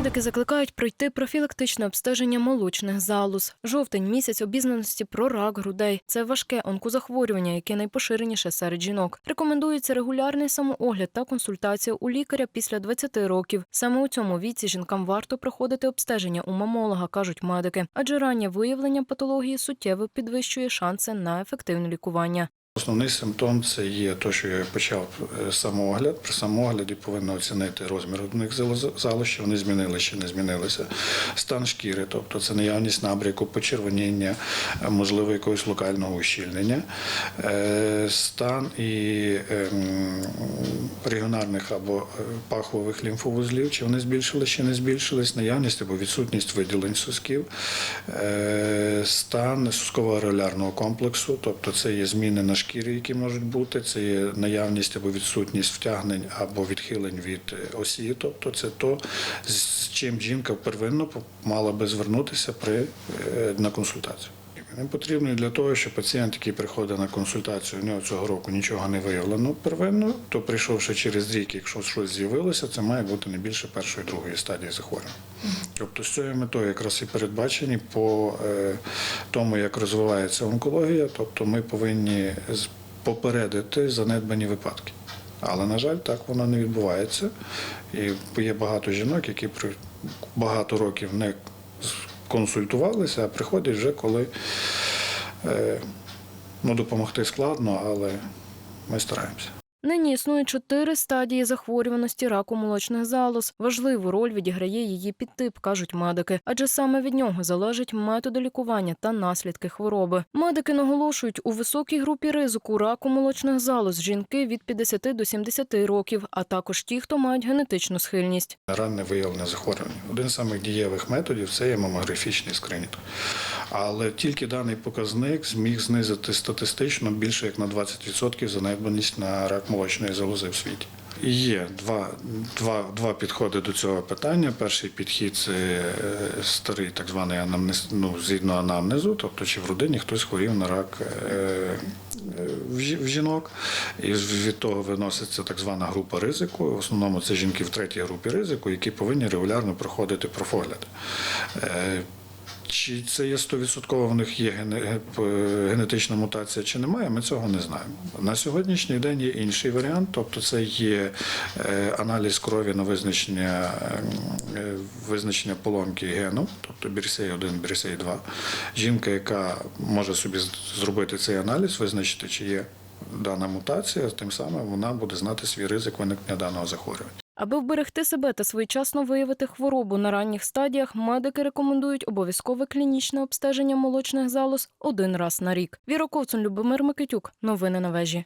Медики закликають пройти профілактичне обстеження молочних залоз. Жовтень місяць обізнаності про рак грудей. Це важке онкозахворювання, яке найпоширеніше серед жінок. Рекомендується регулярний самоогляд та консультація у лікаря після 20 років. Саме у цьому віці жінкам варто проходити обстеження у мамолога, кажуть медики, адже раннє виявлення патології суттєво підвищує шанси на ефективне лікування. Основний симптом це є те, що я почав е, самоогляд. При самоогляді повинно оцінити розмір одних залоз, що вони змінилися чи не змінилися. Стан шкіри, тобто це наявність набряку, почервоніння, е, можливо, якогось локального ущільнення, Е, стан і ем, регіонарних або пахових лімфовузлів, чи вони збільшилися, чи не збільшились, наявність або відсутність виділень сосків, Е, стан сусково-ареолярного комплексу, тобто це є зміни на шкірі, які можуть бути, це є наявність або відсутність втягнень або відхилень від е, осі, тобто це то, з чим жінка первинно мала би звернутися при, е, на консультацію. Він потрібний для того, що пацієнт, який приходить на консультацію, у нього цього року нічого не виявлено первинно, то прийшовши через рік, якщо щось з'явилося, це має бути не більше першої другої стадії захворювання. Тобто з цією метою якраз і передбачені по е, тому, як розвивається онкологія, тобто ми повинні попередити занедбані випадки. Але, на жаль, так воно не відбувається. І є багато жінок, які багато років не консультувалися, а приходять вже коли е, ну, допомогти складно, але ми стараємося. Нині існує чотири стадії захворюваності раку молочних залоз. Важливу роль відіграє її підтип, кажуть медики, адже саме від нього залежать методи лікування та наслідки хвороби. Медики наголошують, у високій групі ризику раку молочних залоз жінки від 50 до 70 років, а також ті, хто мають генетичну схильність. Ранне виявлення захворювання. Один з самих дієвих методів це є мамографічний скринінг. Але тільки даний показник зміг знизити статистично більше як на 20% занедбаність на рак молочної залози в світі. Є два, два, два підходи до цього питання. Перший підхід це е, старий так званий анамнез, ну, згідно анамнезу, тобто чи в родині хтось хворів на рак е, е, в жінок. І від того виноситься так звана група ризику. В основному це жінки в третій групі ризику, які повинні регулярно проходити профогляд. Е, Чи це є 100% в них є генетична мутація, чи немає, ми цього не знаємо. На сьогоднішній день є інший варіант, тобто це є е, аналіз крові на визначення, е, визначення поломки гену, тобто бірсей 1, бірсей 2. Жінка, яка може собі зробити цей аналіз, визначити, чи є дана мутація, тим самим вона буде знати свій ризик виникнення даного захворювання. Аби вберегти себе та своєчасно виявити хворобу на ранніх стадіях, медики рекомендують обов'язкове клінічне обстеження молочних залоз один раз на рік. Віра Ковцун, Любомир Микитюк. Новини на вежі.